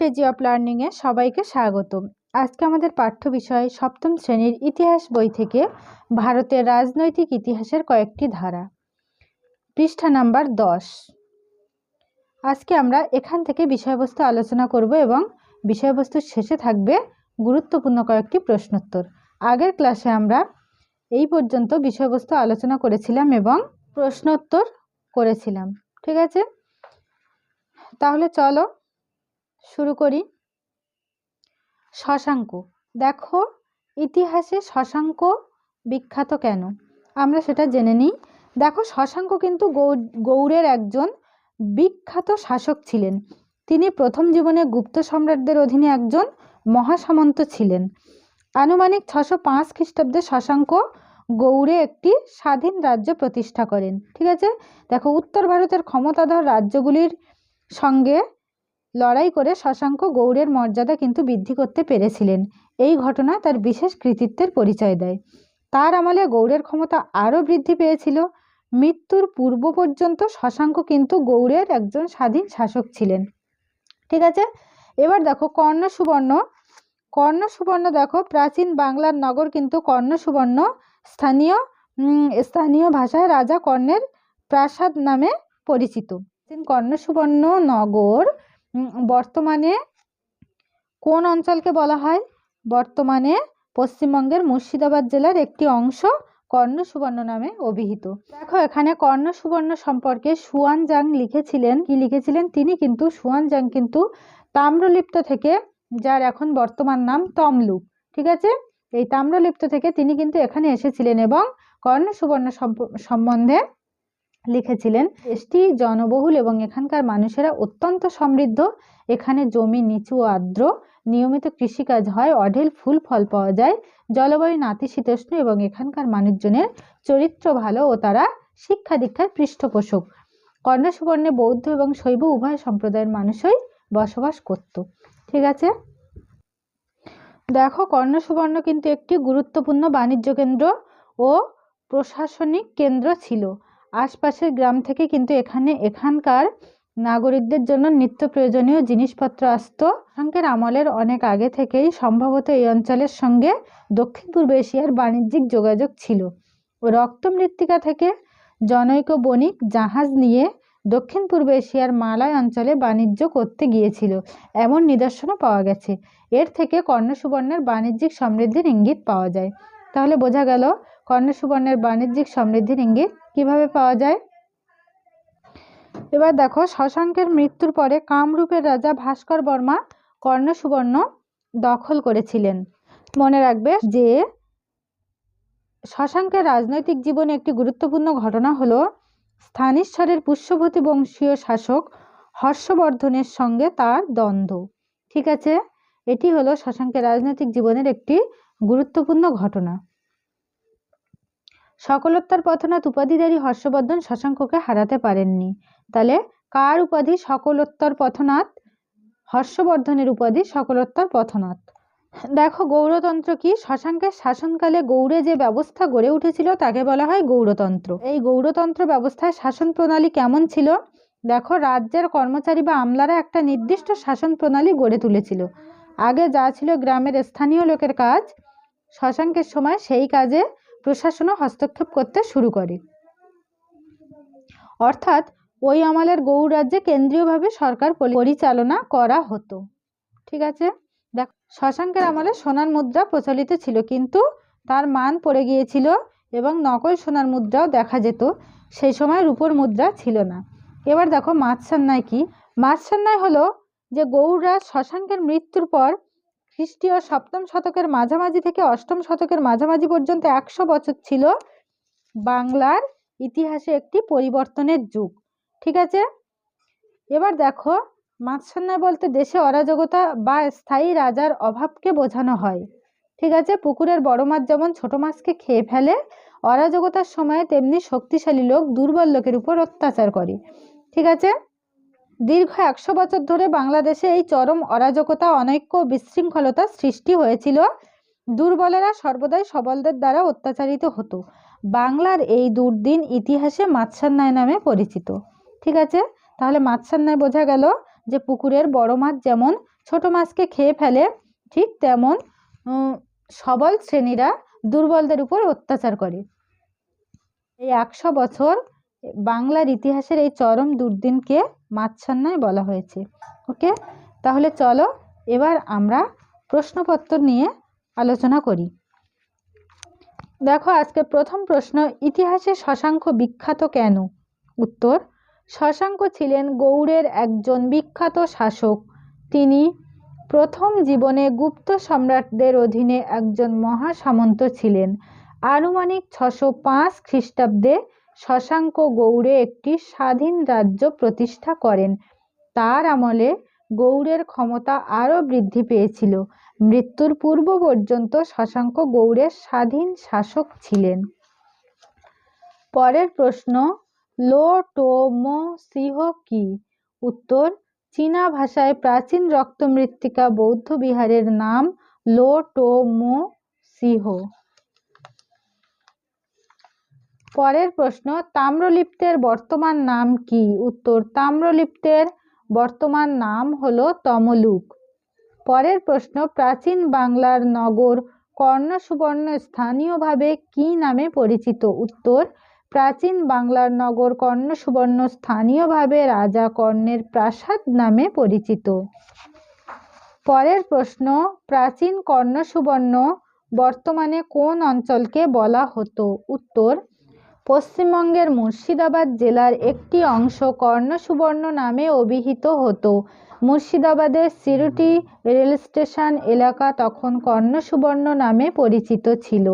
Strategy of লার্নিংয়ে সবাইকে স্বাগত আজকে আমাদের পাঠ্য বিষয় সপ্তম শ্রেণির ইতিহাস বই থেকে ভারতের রাজনৈতিক ইতিহাসের কয়েকটি ধারা। পৃষ্ঠা নাম্বার দশ। আজকে আমরা এখান থেকে বিষয়বস্তু আলোচনা করব এবং বিষয়বস্তুর শেষে থাকবে গুরুত্বপূর্ণ কয়েকটি প্রশ্নোত্তর। আগের ক্লাসে আমরা এই পর্যন্ত বিষয়বস্তু আলোচনা করেছিলাম এবং প্রশ্নোত্তর করেছিলাম। ঠিক আছে? তাহলে চলো শুরু করি। শশাঙ্ক, দেখো ইতিহাসে শশাঙ্ক বিখ্যাত কেন? আমরা সেটা জেনে নিই। দেখো শশাঙ্ক কিন্তু গৌড়ের একজন বিখ্যাত শাসক ছিলেন। তিনি প্রথম জীবনে গুপ্ত সম্রাটদের অধীনে একজন মহাসামন্ত ছিলেন। আনুমানিক ছশো পাঁচ খ্রিস্টাব্দে শশাঙ্ক গৌড়ে একটি স্বাধীন রাজ্য প্রতিষ্ঠা করেন। ঠিক আছে? দেখো উত্তর ভারতের ক্ষমতাধর রাজ্যগুলির সঙ্গে লড়াই করে শশাঙ্ক গৌড়ের মর্যাদা কিন্তু বৃদ্ধি করতে পেরেছিলেন। এই ঘটনা তার বিশেষ কৃতিত্বের পরিচয় দেয়। তার আমলে গৌড়ের ক্ষমতা আরও বৃদ্ধি পেয়েছিল। মৃত্যুর পূর্ব পর্যন্ত শশাঙ্ক কিন্তু গৌড়ের একজন স্বাধীন শাসক ছিলেন। ঠিক আছে? এবার দেখো কর্ণ সুবর্ণ। কর্ণ সুবর্ণ দেখো প্রাচীন বাংলার নগর কিন্তু কর্ণ সুবর্ণ। স্থানীয় স্থানীয় ভাষায় রাজা কর্ণের প্রাসাদ নামে পরিচিত। কর্ণ সুবর্ণ নগর বর্তমানে কোন অঞ্চলকে বলা হয়? বর্তমানে পশ্চিমবঙ্গের মুর্শিদাবাদ জেলার একটি অংশ কর্ণ সুবর্ণ নামে অভিহিত। দেখো, এখানে কর্ণ সুবর্ণ সম্পর্কে সুয়ান জাং লিখেছিলেন। কি লিখেছিলেন তিনি কিন্তু? সুয়ান জাং কিন্তু তাম্রলিপ্ত থেকে, যার এখন বর্তমান নাম তমলুক, ঠিক আছে? এই তাম্রলিপ্ত থেকে তিনি কিন্তু এখানে এসেছিলেন এবং কর্ণ সুবর্ণ সম্বন্ধে লিখেছিলেন দেশটি জনবহুল এবং এখানকার মানুষেরা অত্যন্ত সমৃদ্ধ। এখানে জমি নিচু আর্দ্র। নিয়মিত কৃষিকাজ হয়, অঢেল ফুল ফল পাওয়া যায়। জলবায়ু নাতিশীতোষ্ণ এবং এখানকার মানুষজনের চরিত্র ভালো ও তারা শিক্ষা দীক্ষার পৃষ্ঠপোষক। কন্যা সুবর্ণে বৌদ্ধ এবং শৈব উভয় সম্প্রদায়ের মানুষই বসবাস করত। ঠিক আছে? দেখো কর্ণ সুবর্ণ কিন্তু একটি গুরুত্বপূর্ণ বাণিজ্য কেন্দ্র ও প্রশাসনিক কেন্দ্র ছিল। আশপাশের গ্রাম থেকে কিন্তু এখানে এখানকার নাগরিকদের জন্য নিত্য প্রয়োজনীয় জিনিসপত্র আসতো। শঙ্কের আমলের অনেক আগে থেকেই সম্ভবত এই অঞ্চলের সঙ্গে দক্ষিণ পূর্ব এশিয়ার বাণিজ্যিক যোগাযোগ ছিল। রক্ত মৃত্তিকা থেকে জনৈক বণিক জাহাজ নিয়ে দক্ষিণ পূর্ব এশিয়ার মালয় অঞ্চলে বাণিজ্য করতে গিয়েছিল। এমন নিদর্শনও পাওয়া গেছে। এর থেকে কর্ণ সুবর্ণের বাণিজ্যিক সমৃদ্ধির ইঙ্গিত পাওয়া যায়। তাহলে বোঝা গেল কর্ণ সুবর্ণের বাণিজ্যিক সমৃদ্ধির ইঙ্গিত কীভাবে পাওয়া যায়? এবার দেখো, শশাঙ্কের মৃত্যুর পরে কামরূপের রাজা ভাস্কর বর্মা কর্ণ সুবর্ণ দখল করেছিলেন। মনে রাখবে যে, শশাঙ্কের রাজনৈতিক জীবনে একটি গুরুত্বপূর্ণ ঘটনা হলো স্থানীশ্বরের পুষ্যবতী বংশীয় শাসক হর্ষবর্ধনের সঙ্গে তার দ্বন্দ্ব। ঠিক আছে? এটি হলো শশাঙ্কের রাজনৈতিক জীবনের একটি গুরুত্বপূর্ণ ঘটনা। সকলোত্তর পথনাথ উপাধিধারী হর্ষবর্ধন শশাঙ্ককে হারাতে পারেননি। তাহলে কার উপাধি সকলোত্তর পথনাথ? হর্ষবর্ধনের উপাধি সকলোত্তর পথনাথ। দেখো, গৌরতন্ত্র কি? শশাঙ্কের শাসনকালে গৌড়ে যে ব্যবস্থা গড়ে উঠেছিল, তাকে বলা হয় গৌরতন্ত্র। এই গৌরতন্ত্র ব্যবস্থায় শাসন প্রণালী কেমন ছিল? দেখো, রাজ্যের কর্মচারী বা আমলারা একটা নির্দিষ্ট শাসন প্রণালী গড়ে তুলেছিল। আগে যা ছিল গ্রামের স্থানীয় লোকের কাজ শশাঙ্কের সময় সেই কাজে প্রশাসনও হস্তক্ষেপ করতে শুরু করে। অর্থাৎ ওই আমলের গৌড় রাজ্যে কেন্দ্রীয়ভাবে সরকার পরিচালনা করা হতো। ঠিক আছে? দেখ শশাঙ্কের আমলে সোনার মুদ্রা প্রচলিত ছিল, কিন্তু তার মান পড়ে গিয়েছিল এবং নকল সোনার মুদ্রাও দেখা যেত। সেই সময় রূপোর মুদ্রা ছিল না। এবার দেখো মাৎসান্যায় কি? মাৎসান্যায় হলো যে গৌড়রাজ শশাঙ্কের মৃত্যুর পর খ্রিস্টীয় সপ্তম শতকের মাঝামাঝি থেকে অষ্টম শতকের মাঝামাঝি পর্যন্ত একশো বছর ছিল বাংলার ইতিহাসে একটি পরিবর্তনের যুগ। ঠিক আছে? এবার দেখো মাছসান্নায় বলতে দেশে অরাজকতা বা স্থায়ী রাজার অভাবকে বোঝানো হয়। ঠিক আছে? পুকুরের বড় মাছ যেমন ছোট মাছকে খেয়ে ফেলে, অরাজকতার সময় তেমনি শক্তিশালী লোক দুর্বল লোকের উপর অত্যাচার করে। ঠিক আছে? দীর্ঘ একশো বছর ধরে বাংলাদেশে এই চরম অরাজকতা, অনৈক্য বিশৃঙ্খলতা সৃষ্টি হয়েছিল। দুর্বলেরা সর্বদাই সবলদের দ্বারা অত্যাচারিত হতো। বাংলার এই দুর্দিন ইতিহাসে মাৎসান্যায় নামে পরিচিত। ঠিক আছে? তাহলে মাৎসান্যায় বোঝা গেল যে পুকুরের বড় মাছ যেমন ছোট মাছকে খেয়ে ফেলে, ঠিক তেমন সবল শ্রেণীরা দুর্বলদের উপর অত্যাচার করে। এই একশো বছর বাংলার ইতিহাসের এই চরম দুর্দিনকে মাচ্ছন্যায় বলা হয়েছে। ওকে? তাহলে চলো, এবার আমরা প্রশ্নপত্র নিয়ে আলোচনা করি। দেখো, আজকে প্রথম প্রশ্ন, ইতিহাসে শশাঙ্ক বিখ্যাত কেন? উত্তর, শশাঙ্ক ছিলেন গৌড়ের একজন বিখ্যাত শাসক। তিনি প্রথম জীবনে গুপ্ত সম্রাটদের অধীনে একজন মহাসামন্ত ছিলেন। আনুমানিক ছশো পাঁচ খ্রিস্টাব্দে শশাঙ্ক গৌড়ে একটি স্বাধীন রাজ্য প্রতিষ্ঠা করেন। তার আমলে গৌড়ের ক্ষমতা আরও বৃদ্ধি পেয়েছিল। মৃত্যুর পূর্ব পর্যন্ত শশাঙ্ক গৌড়ের স্বাধীন শাসক ছিলেন। পরের প্রশ্ন, লো, টো, মো সিহ কি? উত্তর, চীনা ভাষায় প্রাচীন রক্তমৃত্তিকা বৌদ্ধ বিহারের নাম লো, টো, মো সিহ পরের প্রশ্ন, তাম্রলিপ্তের বর্তমান নাম কি? উত্তর, তাম্রলিপ্তের বর্তমান নাম হল তমলুক। পরের প্রশ্ন, প্রাচীন বাংলার নগর কর্ণসুবর্ণ স্থানীয়ভাবে কি নামে পরিচিত? উত্তর, প্রাচীন বাংলার নগর কর্ণসুবর্ণ স্থানীয়ভাবে রাজা কর্ণের প্রাসাদ নামে পরিচিত। পরের প্রশ্ন, প্রাচীন কর্ণসুবর্ণ বর্তমানে কোন অঞ্চলকে বলা হতো? উত্তর পশ্চিমবঙ্গের মুর্শিদাবাদ জেলার একটি অংশ কর্ণসুবর্ণ নামে অভিহিত হতো। মুর্শিদাবাদের সিরুটি রেল স্টেশন এলাকা তখন কর্ণসুবর্ণ নামে পরিচিত ছিল।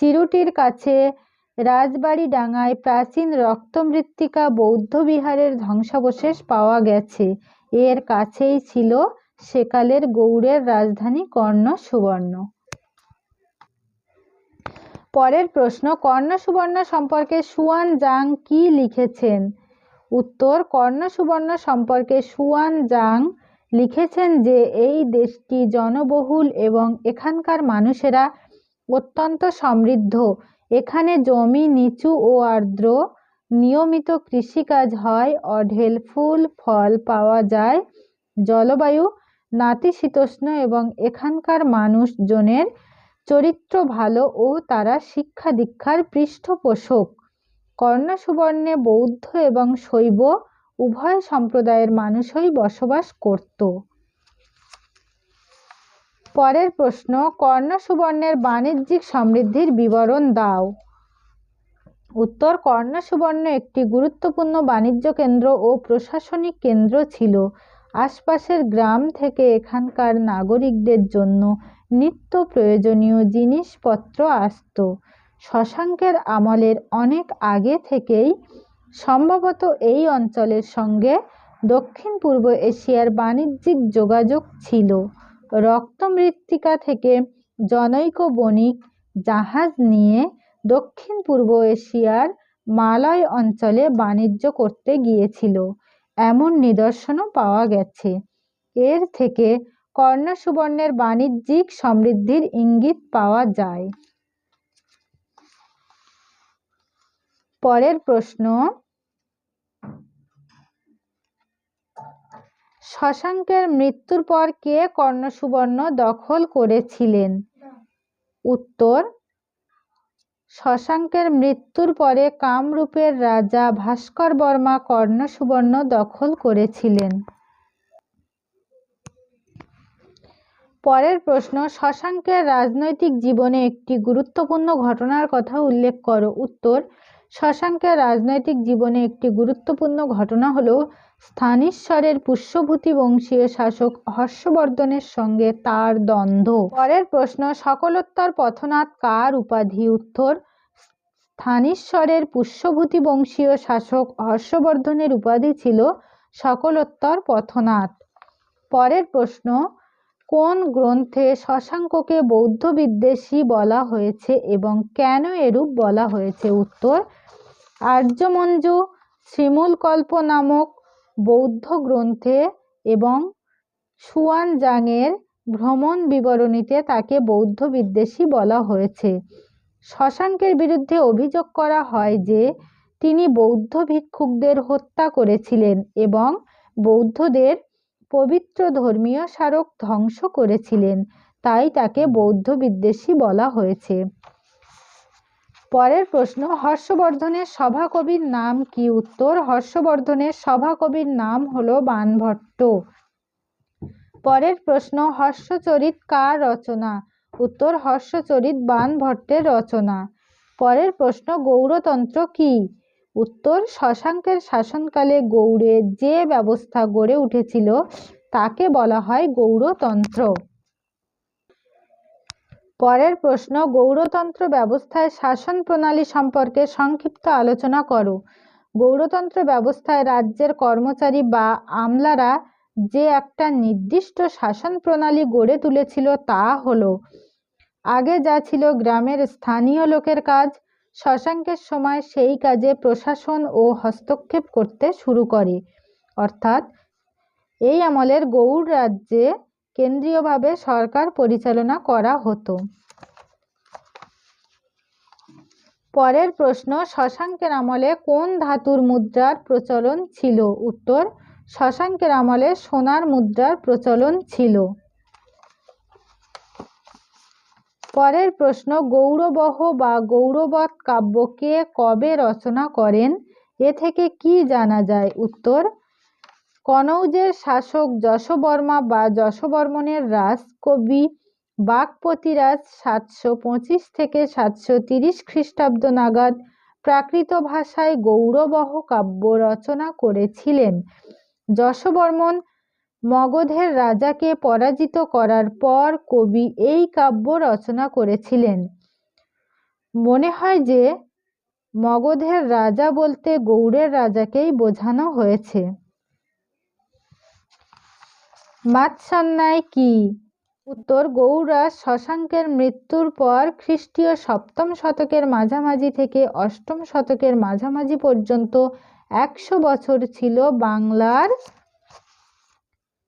চিরুটির কাছে রাজবাড়ি ডাঙায় প্রাচীন রক্তমৃত্তিকা বৌদ্ধ বিহারের ধ্বংসাবশেষ পাওয়া গেছে। এর কাছেই ছিল সেকালের গৌড়ের রাজধানী কর্ণ সুবর্ণ পরের প্রশ্ন কর্ণ সুবর্ণ সম্পর্কে সুয়ান জাং কি লিখেছেন? উত্তর কর্ণ সুবর্ণ সম্পর্কে সুয়ান জাং লিখেছেন যে, এই দেশটি জনবহুল এবং এখানকার মানুষেরা অত্যন্ত সমৃদ্ধ। এখানে জমি নিচু ও আর্দ্র, নিয়মিত কৃষিকাজ হয়, অঢেল ফুল, ফল পাওয়া যায়, জলবায়ু, নাতিশীতোষ্ণ এবং এখানকার মানুষজনের চরিত্র ভালো ও তারা শিক্ষা দীক্ষার পৃষ্ঠপোষক। কর্ণ সুবর্ণে বৌদ্ধ এবং শৈব, উভয় সম্প্রদায়ের মানুষই বসবাস করত। পরের প্রশ্ন কর্ণ সুবর্ণের বাণিজ্যিক সমৃদ্ধির বিবরণ দাও। উত্তর কর্ণ সুবর্ণ একটি গুরুত্বপূর্ণ বাণিজ্য কেন্দ্র ও প্রশাসনিক কেন্দ্র ছিল। আশপাশের গ্রাম থেকে এখানকার নাগরিকদের জন্য নিত্য প্রয়োজনীয় জিনিসপত্র আসত। শশাঙ্কের আমলের অনেক আগে থেকেই সম্ভবত এই অঞ্চলের সঙ্গে দক্ষিণ পূর্ব এশিয়ার বাণিজ্যিক যোগাযোগ ছিল। রক্তমৃত্তিকা থেকে জনৈক বণিক জাহাজ নিয়ে দক্ষিণ পূর্ব এশিয়ার মালয় অঞ্চলে বাণিজ্য করতে গিয়েছিল। এমন নিদর্শনও পাওয়া গেছে। এর থেকে কর্ণ সুবর্ণের বাণিজ্যিক সমৃদ্ধির ইঙ্গিত পাওয়া যায়। পরের প্রশ্ন, শশাঙ্কের মৃত্যুর পর কে কর্ণ সুবর্ণ দখল করেছিলেন? উত্তর, শশাঙ্কের মৃত্যুর পরে কামরূপের রাজা ভাস্কর বর্মা কর্ণ সুবর্ণ দখল করেছিলেন। পরের প্রশ্ন, শশাঙ্কের রাজনৈতিক জীবনে একটি গুরুত্বপূর্ণ ঘটনার কথা উল্লেখ করো। উত্তর, শশাঙ্কের রাজনৈতিক জীবনে একটি গুরুত্বপূর্ণ ঘটনা হল স্থানীশ্বরের পুষ্যভূতি বংশীয় শাসক হর্ষবর্ধনের সঙ্গে তার দ্বন্দ্ব। পরের প্রশ্ন, সকলোত্তর পথনাথ কার উপাধি? উত্তর, স্থানীশ্বরের পুষ্যভূতি বংশীয় শাসক হর্ষবর্ধনের উপাধি ছিল সকলোত্তর পথনাথ। পরের প্রশ্ন কোন গ্রন্থে শশাঙ্ককে বৌদ্ধ বিদ্বেষী বলা হয়েছে এবং কেন এরূপ বলা হয়েছে? উত্তর, আর্যমঞ্জু শ্রীমূলকল্প নামক বৌদ্ধ গ্রন্থে এবং সুয়ানজাংয়ের ভ্রমণ বিবরণীতে তাকে বৌদ্ধ বিদ্বেষী বলা হয়েছে। শশাঙ্কের বিরুদ্ধে অভিযোগ করা হয় যে, তিনি বৌদ্ধ ভিক্ষুকদের হত্যা করেছিলেন এবং বৌদ্ধদের পবিত্র ধর্মীয় স্মারক ধ্বংস করেছিলেন, তাই তাকে বৌদ্ধ বিদ্বেষী বলা হয়েছে। পরের প্রশ্ন, হর্ষবর্ধনের সভাকবির নাম কি? উত্তর, হর্ষবর্ধনের সভাকবির নাম হলো বানভট্ট। পরের প্রশ্ন, হর্ষচরিত কার রচনা? উত্তর, হর্ষচরিত বানভট্টের রচনা। পরের প্রশ্ন, গৌরতন্ত্র কি? উত্তর শশাঙ্কের শাসনকালে গৌড়ে যে ব্যবস্থা গড়ে উঠেছিল, তাকে বলা হয় গৌরতন্ত্র পরের প্রশ্ন গৌরতন্ত্র ব্যবস্থায় শাসন প্রণালী সম্পর্কে সংক্ষিপ্ত আলোচনা করো। গৌরতন্ত্র ব্যবস্থায় রাজ্যের কর্মচারী বা আমলারা যে একটা নির্দিষ্ট শাসন প্রণালী গড়ে তুলেছিল তা হলো, আগে যা ছিল গ্রামের স্থানীয় লোকের কাজ শশাঙ্কের সময় সেই কাজে প্রশাসন ও হস্তক্ষেপ করতে শুরু করে। অর্থাৎ এই আমলের গৌড় রাজ্যে কেন্দ্রীয়ভাবে সরকার পরিচালনা করা হতো। পরের প্রশ্ন, শশাঙ্কের আমলে কোন ধাতুর মুদ্রার প্রচলন ছিল? উত্তর, শশাঙ্কের আমলে সোনার মুদ্রার প্রচলন ছিল। পরের প্রশ্ন, গৌরবহ বা গৌরবৎ কাব্য কে কবে রচনা করেন? এ থেকে কি জানা যায়? উত্তর, কনৌজের শাসক যশবর্মা বা যশবর্মনের রাজ কবি বাগপতিরাজ সাতশো পঁচিশ থেকে সাতশো তিরিশ খ্রিস্টাব্দ নাগাদ প্রাকৃত ভাষায় গৌরবহ কাব্য রচনা করেছিলেন। যশবর্মন মগধের রাজাকে পরাজিত করার পর কবি এই কাব্য রচনা করেছিলেন। মনে হয় যে মগধের রাজা বলতে গৌড়ের রাজাকেই বোঝানো হয়েছে। মাৎসান্যায় কি? উত্তর গৌড়রাজ শশাঙ্কের মৃত্যুর পর খ্রিস্টীয় সপ্তম শতকের মাঝামাঝি থেকে অষ্টম শতকের মাঝামাঝি পর্যন্ত একশো বছর ছিল বাংলার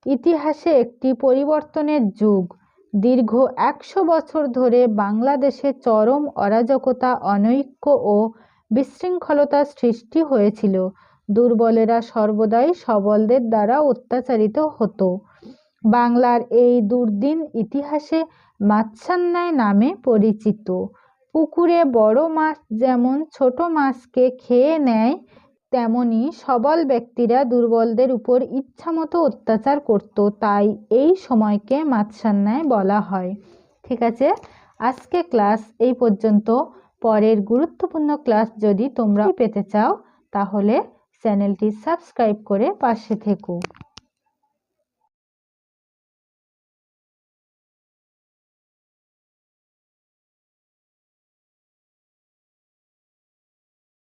ইতিহাসে একটি পরিবর্তনের যুগ। দীর্ঘ একশো বছর ধরে বাংলাদেশে চরম অরাজকতা, অনৈক্য ও বিশৃঙ্খলতার সৃষ্টি হয়েছিল। দুর্বলেরা সর্বদাই সবলদের দ্বারা অত্যাচারিত হতো। বাংলার এই দুর্দিন ইতিহাসে মাছসান্যায় নামে পরিচিত। পুকুরে বড় মাছ যেমন ছোট মাছকে খেয়ে নেয় তেমনি সবল ব্যক্তিরা দুর্বলদের উপর ইচ্ছামতো অত্যাচার করত, তাই এই সময়কে মাতসান্যায় বলা হয়। ঠিক আছে, আজকে ক্লাস এই পর্যন্ত। পরের গুরুত্বপূর্ণ ক্লাস যদি তোমরা পেতে চাও, তাহলে চ্যানেলটি সাবস্ক্রাইব করে পাশে থেকো।